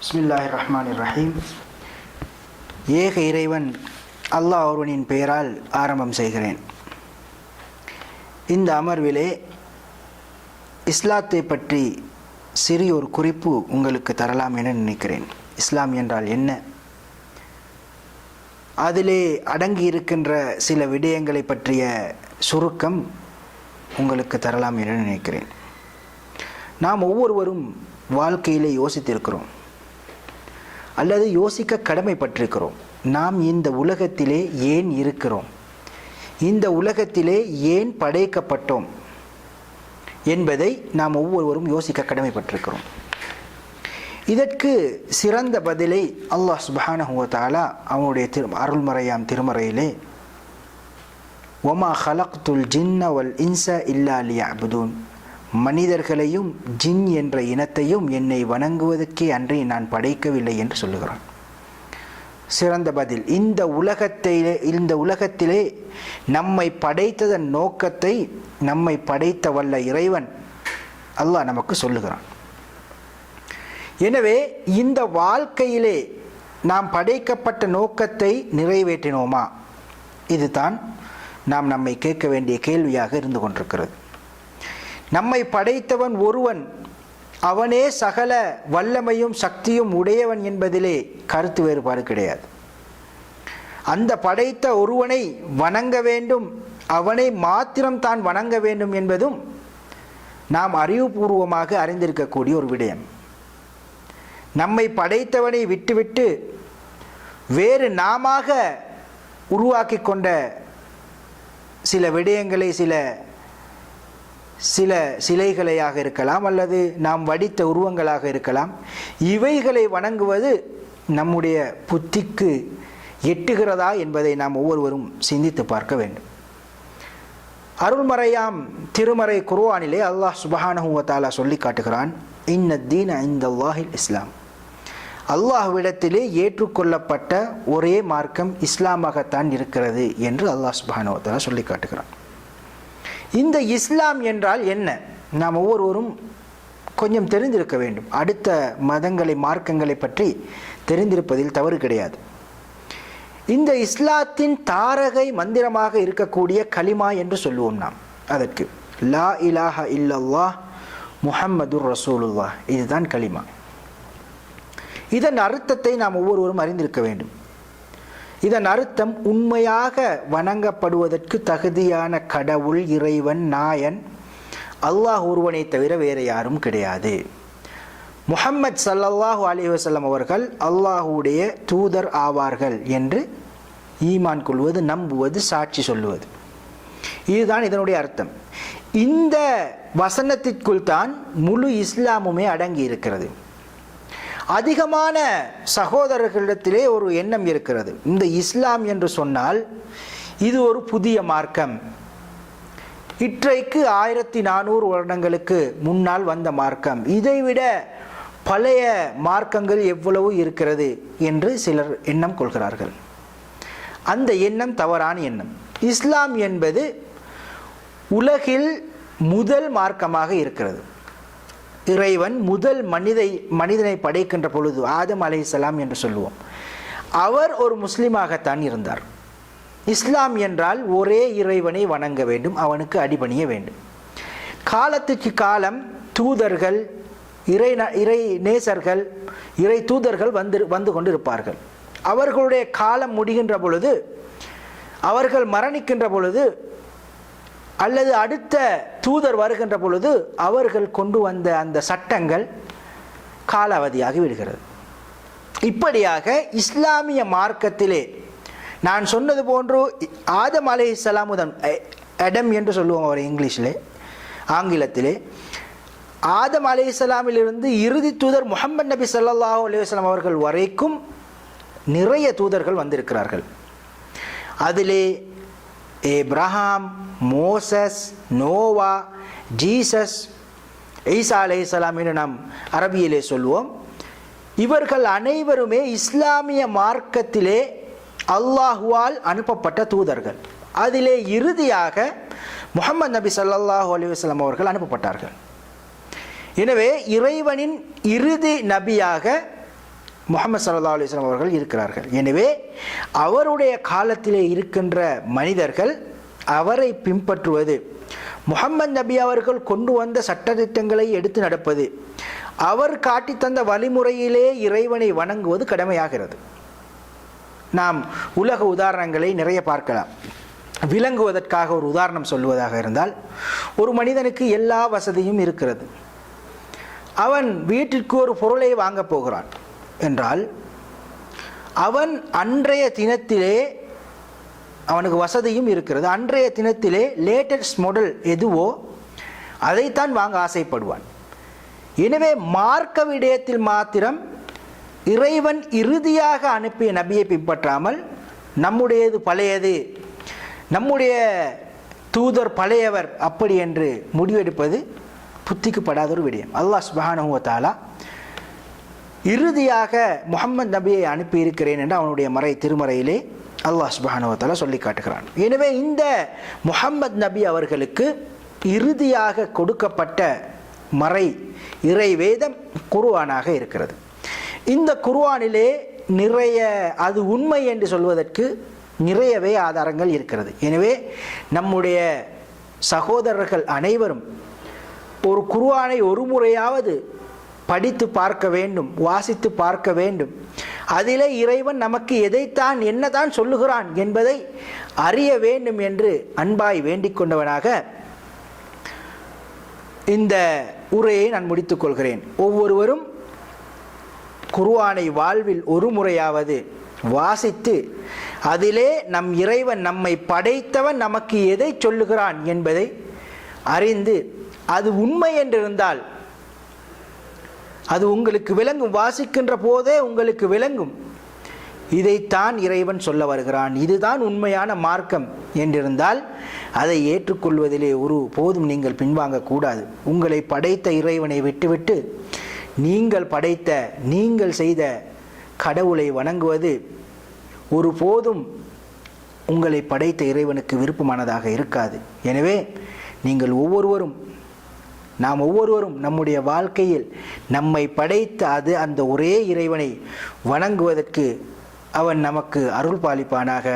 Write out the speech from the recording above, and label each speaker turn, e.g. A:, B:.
A: பிஸ்மில்லாஹி ரஹ்மான் ரஹீம் ஏக இறைவன் அல்லாஹ் ஒருவனின் பெயரால் ஆரம்பம் செய்கிறேன். இந்த அமர்விலே இஸ்லாத்தை பற்றி சிறிய ஒரு குறிப்பு உங்களுக்கு தரலாம் என நினைக்கிறேன். இஸ்லாம் என்றால் என்ன? அதிலே அடங்கி இருக்கின்ற சில விடயங்களை பற்றிய சுருக்கம் உங்களுக்கு தரலாம் என நினைக்கிறேன். நாம் ஒவ்வொருவரும் வாழ்க்கையிலே யோசித்திருக்கிறோம். அல்லது யோசிக்க கடமைப்பட்டிருக்கிறோம். நாம் இந்த உலகத்திலே ஏன் இருக்கிறோம்? இந்த உலகத்திலே ஏன் படைக்கப்பட்டோம்? என்பதை நாம் ஒவ்வொருவரும் யோசிக்க கடமைப்பட்டிருக்கிறோம். இதற்கு சிறந்த பதிலை அல்லாஹ் சுபஹானஹுவ தாலா அவனுடைய திரு அருள்மறையாம் திருமறையிலே ஒமா ஹலக்துல் ஜின்ன வல் இன்ச இல்லா லியஅபுதூன். மனிதர்களையும் ஜின் என்ற இனத்தையும் என்னை வணங்குவதற்கே அன்றி நான் படைக்கவில்லை என்று சொல்லுகிறான். சிறந்த பதில் இந்த உலகத்திலே இந்த உலகத்திலே நம்மை படைத்ததன் நோக்கத்தை நம்மை படைத்த வல்ல இறைவன் அல்லாஹ் நமக்கு சொல்லுகிறான். எனவே இந்த வாழ்க்கையிலே நாம் படைக்கப்பட்ட நோக்கத்தை நிறைவேற்றினோமா? இதுதான் நாம் நம்மை கேட்க வேண்டிய கேள்வியாக இருந்து கொண்டிருக்கிறது. நம்மை படைத்தவன் ஒருவன். அவனே சகல வல்லமையும் சக்தியும் உடையவன் என்பதிலே கருத்து வேறுபாடு கிடையாது. அந்த படைத்த ஒருவனை வணங்க வேண்டும் அவனை மாத்திரம் தான் வணங்க வேண்டும் என்பதும் நாம் அறிவுபூர்வமாக அறிந்திருக்கக்கூடிய ஒரு விடயம். நம்மை படைத்தவனை விட்டுவிட்டு வேறு நாம உருவாக்கி கொண்ட சில விடயங்களை சில சில சிலைகளையாக இருக்கலாம் அல்லது நாம் வடித்த உருவங்களாக இருக்கலாம். இவைகளை வணங்குவது நம்முடைய புத்திக்கு எட்டுகிறதா என்பதை நாம் ஒவ்வொருவரும் சிந்தித்து பார்க்க வேண்டும். அருள்மறையாம் திருமறை குர்வானிலே அல்லாஹ் சுபஹானஹுவத்தாலா சொல்லி காட்டுகிறான் இன்ன தீன் இந்த அல்லாஹில் இஸ்லாம். அல்லாஹ்விடத்திலே ஏற்றுக்கொள்ளப்பட்ட ஒரே மார்க்கம் இஸ்லாமாகத்தான் இருக்கிறது என்று அல்லாஹ் சுபஹானுவத்தாலா சொல்லி காட்டுகிறான். இந்த இஸ்லாம் என்றால் என்ன? நாம் ஒவ்வொருவரும் கொஞ்சம் தெரிந்திருக்க வேண்டும். அடுத்த மதங்களை மார்க்கங்களை பற்றி தெரிந்திருப்பதில் தவறு கிடையாது. இந்த இஸ்லாத்தின் தாரகை மந்திரமாக இருக்கக்கூடிய கலிமா என்று சொல்லுவோம் நாம். அதற்கு லா இலாஹ இல்லல்லா முஹம்மதுர் ரசூலுல்லா இதுதான் கலிமா இதன் அர்த்தத்தை நாம் ஒவ்வொருவரும் அறிந்திருக்க வேண்டும். இதன் அர்த்தம் உண்மையாக வணங்கப்படுவதற்கு தகுதியான கடவுள் இறைவன் நாயன் அல்லாஹ் ஒருவனை தவிர வேறு யாரும் கிடையாது. முஹம்மத் சல்லல்லாஹு அலி வசல்லம் அவர்கள் அல்லாஹுடைய தூதர் ஆவார்கள் என்று ஈமான் கொள்வது நம்புவது சாட்சி சொல்லுவது. இதுதான் இதனுடைய அர்த்தம். இந்த வசனத்திற்குள் தான் முழு இஸ்லாமுமே அடங்கி இருக்கிறது. அதிகமான சகோதரர்களிடத்திலே ஒரு எண்ணம் இருக்கிறது. இந்த இஸ்லாம் என்று சொன்னால் இது ஒரு புதிய மார்க்கம். இற்றைக்கு ஆயிரத்தி நானூறு வருடங்களுக்கு முன்னால் வந்த மார்க்கம். இதைவிட பழைய மார்க்கங்கள் எவ்வளவு இருக்கிறது என்று சிலர் எண்ணம் கொள்கிறார்கள். அந்த எண்ணம் தவறான எண்ணம். இஸ்லாம் என்பது உலகில் முதல் மார்க்கமாக இருக்கிறது. இறைவன் முதல் மனிதை மனிதனை படைக்கின்ற பொழுது ஆதம் அலைசலாம் என்று சொல்லுவோம். அவர் ஒரு முஸ்லீமாகத்தான் இருந்தார். இஸ்லாம் என்றால் ஒரே இறைவனை வணங்க வேண்டும் அவனுக்கு அடிபணிய வேண்டும். காலத்துக்கு காலம் தூதர்கள் இறை இறை நேசர்கள் இறை தூதர்கள் வந்து வந்து கொண்டு இருப்பார்கள் அவர்களுடைய காலம் முடிகின்ற பொழுது அவர்கள் மரணிக்கின்ற பொழுது அல்லது அடுத்த தூதர் வருகின்ற பொழுது அவர்கள் கொண்டு வந்த அந்த சட்டங்கள் காலாவதியாகி விடுகிறது. இப்படியாக இஸ்லாமிய மார்க்கத்திலே நான் சொன்னது போன்று ஆதம் அலை இஸ்லாமுதன் எடம் என்று சொல்லுவோம் அவர் இங்கிலீஷில் ஆங்கிலத்திலே. ஆதம் அலை இஸ்லாமிலிருந்து இறுதி தூதர் முகமது நபி சல்லாஹூ அலுவலாம் அவர்கள் வரைக்கும் நிறைய தூதர்கள் வந்திருக்கிறார்கள். அதிலே Abraham Moses Noah Jesus Isa அலை இஸ்லாம் என்று நாம் அரபியிலே சொல்வோம். இவர்கள் அனைவருமே இஸ்லாமிய மார்க்கத்திலே அல்லாஹுவால் அனுப்பப்பட்ட தூதர்கள். அதிலே இறுதியாக முகமது நபி சல்லாஹூ அலி வஸ்லாம் அவர்கள் அனுப்பப்பட்டார்கள். எனவே இறைவனின் இறுதி நபியாக முகமது சல்லா அலிஸ்லாம் அவர்கள் இருக்கிறார்கள். எனவே அவருடைய காலத்திலே இருக்கின்ற மனிதர்கள் அவரை பின்பற்றுவது முகமது நபி அவர்கள் கொண்டு வந்த சட்டத்திட்டங்களை எடுத்து நடப்பது அவர் காட்டி தந்த வழிமுறையிலே இறைவனை வணங்குவது கடமையாகிறது. நாம் உலக உதாரணங்களை நிறைய பார்க்கலாம். விளங்குவதற்காக ஒரு உதாரணம் சொல்வதாக இருந்தால் ஒரு மனிதனுக்கு எல்லா வசதியும் இருக்கிறது. அவன் வீட்டிற்கு ஒரு பொருளை வாங்கப் போகிறான். என்றால் அவன் அன்றைய தினத்திலே அவனுக்கு வசதியும் இருக்கிறது. அன்றைய தினத்திலே லேட்டஸ்ட் மாடல் எதுவோ அதைத்தான் வாங்க ஆசைப்படுவான். எனவே மார்க்க விடயத்தில் மாத்திரம் இறைவன் இறுதியாக அனுப்பிய நபியை பின்பற்றாமல் நம்முடையது பழையது நம்முடைய தூதர் பழையவர் அப்படி என்று முடிவெடுப்பது புத்திக்குப்படாத ஒரு விடயம். அல்லாஹ் சுபஹானஹு இறுதியாக முகமது நபியை அனுப்பியிருக்கிறேன் என்று அவனுடைய மறை திருமறையிலே அல்லாஹ் சுபஹானஹு சொல்லி காட்டுகிறான். எனவே இந்த முகம்மது நபி அவர்களுக்கு இறுதியாக கொடுக்கப்பட்ட மறை இறை வேதம் இருக்கிறது. இந்த குருவானிலே நிறைய அது உண்மை என்று சொல்வதற்கு நிறையவே ஆதாரங்கள் இருக்கிறது. எனவே நம்முடைய சகோதரர்கள் அனைவரும் ஒரு குருவானை ஒரு முறையாவது படித்து பார்க்க வேண்டும் வாசித்து பார்க்க வேண்டும். அதிலே இறைவன் நமக்கு எதைத்தான் என்னதான் சொல்லுகிறான் என்பதை அறிய வேண்டும் என்று அன்பாய் வேண்டிக் கொண்டவனாக இந்த உரையை நான் முடித்துக் கொள்கிறேன். ஒவ்வொருவரும் குருவானை வாழ்வில் ஒரு முறையாவது வாசித்து அதிலே நம் இறைவன் நம்மை படைத்தவன் நமக்கு எதை சொல்லுகிறான் என்பதை அறிந்து அது உண்மை என்றிருந்தால் அது உங்களுக்கு விளங்கும். வாசிக்கின்ற போதே உங்களுக்கு விளங்கும். இதைத்தான் இறைவன் சொல்ல வருகிறான். இதுதான் உண்மையான மார்க்கம் என்றிருந்தால் அதை ஏற்றுக்கொள்வதிலே ஒரு போதும் நீங்கள் பின்வாங்கக்கூடாது உங்களை படைத்த இறைவனை விட்டுவிட்டு நீங்கள் படைத்த நீங்கள் செய்த கடவுளை வணங்குவது ஒரு போதும் உங்களை படைத்த இறைவனுக்கு விருப்பமானதாக இருக்காது. எனவே நீங்கள் ஒவ்வொருவரும் நாம் ஒவ்வொருவரும் நம்முடைய வாழ்க்கையில் நம்மை படைத்த அது அந்த ஒரே இறைவனை வணங்குவதற்கு அவன் நமக்கு அருள் பாலிப்பானாக